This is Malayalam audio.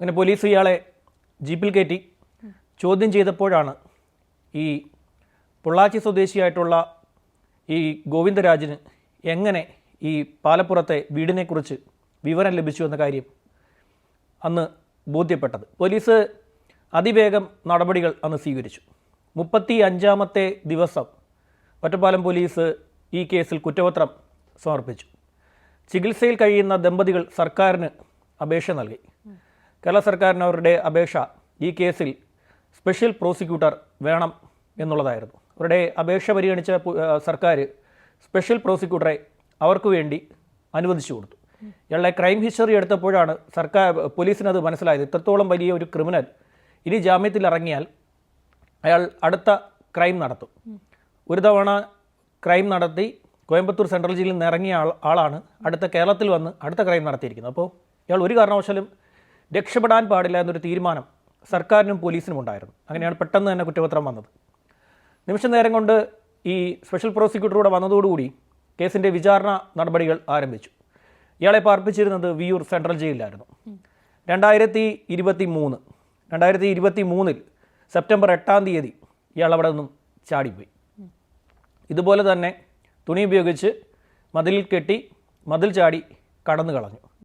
അങ്ങനെ പോലീസ് ഇയാളെ ജീപ്പിൽ കയറ്റി. ചോദ്യം ചെയ്തപ്പോഴാണ് ഈ പൊള്ളാച്ചി സ്വദേശിയായിട്ടുള്ള ഈ ഗോവിന്ദരാജിന് എങ്ങനെ ഈ പാലപ്പുറത്തെ വീടിനെക്കുറിച്ച് വിവരം ലഭിച്ചു എന്ന കാര്യം അന്ന് ബോധ്യപ്പെട്ടത്. പോലീസ് അതിവേഗം നടപടികൾ അന്ന് സ്വീകരിച്ചു. മുപ്പത്തി അഞ്ചാമത്തെ ദിവസം ഒറ്റപ്പാലം പോലീസ് ഈ കേസിൽ കുറ്റപത്രം സമർപ്പിച്ചു. ചികിത്സയിൽ കഴിയുന്ന ദമ്പതികൾ സർക്കാരിന് അപേക്ഷ നൽകി. കേരള സർക്കാരിന് അവരുടെ അപേക്ഷ ഈ കേസിൽ സ്പെഷ്യൽ പ്രോസിക്യൂട്ടർ വേണം എന്നുള്ളതായിരുന്നു. അവരുടെ അപേക്ഷ പരിഗണിച്ച സർക്കാർ സ്പെഷ്യൽ പ്രോസിക്യൂട്ടറെ അവർക്ക് വേണ്ടി അനുവദിച്ചു കൊടുത്തു. ഇയാളുടെ ക്രൈം ഹിസ്റ്ററി എടുത്തപ്പോഴാണ് സർക്കാർ പോലീസിന് അത് മനസ്സിലായത്. ഇത്രത്തോളം വലിയ ഒരു ക്രിമിനൽ ഇനി ജാമ്യത്തിൽ ഇറങ്ങിയാൽ അയാൾ അടുത്ത ക്രൈം നടത്തും. ഒരു തവണ ക്രൈം നടത്തി കോയമ്പത്തൂർ സെൻട്രൽ ജയിലിൽ നിന്ന് ഇറങ്ങിയ ആൾ ആളാണ് അടുത്ത കേരളത്തിൽ വന്ന് അടുത്ത ക്രൈം നടത്തിയിരിക്കുന്നത്. അപ്പോൾ ഇയാൾ ഒരു കാരണവശാലും രക്ഷപ്പെടാൻ പാടില്ല എന്നൊരു തീരുമാനം സർക്കാരിനും പോലീസിനും ഉണ്ടായിരുന്നു. അങ്ങനെയാണ് പെട്ടെന്ന് തന്നെ കുറ്റപത്രം വന്നത്. നിമിഷ നേരം കൊണ്ട് ഈ സ്പെഷ്യൽ പ്രോസിക്യൂട്ടറുടെ വന്നതോടുകൂടി കേസിന്റെ വിചാരണ നടപടികൾ ആരംഭിച്ചു. ഇയാളെ പാർപ്പിച്ചിരുന്നത് വിയൂർ സെൻട്രൽ ജയിലിലായിരുന്നു. രണ്ടായിരത്തി ഇരുപത്തി മൂന്ന് രണ്ടായിരത്തി ഇരുപത്തി മൂന്നിൽ സെപ്റ്റംബർ എട്ടാം തീയതി ഇയാൾ അവിടെ നിന്നും ചാടിപ്പോയി. ഇതുപോലെ തന്നെ തുണി ഉപയോഗിച്ച് മതിലിൽ കെട്ടി മതിൽ ചാടി കടന്നു കളഞ്ഞു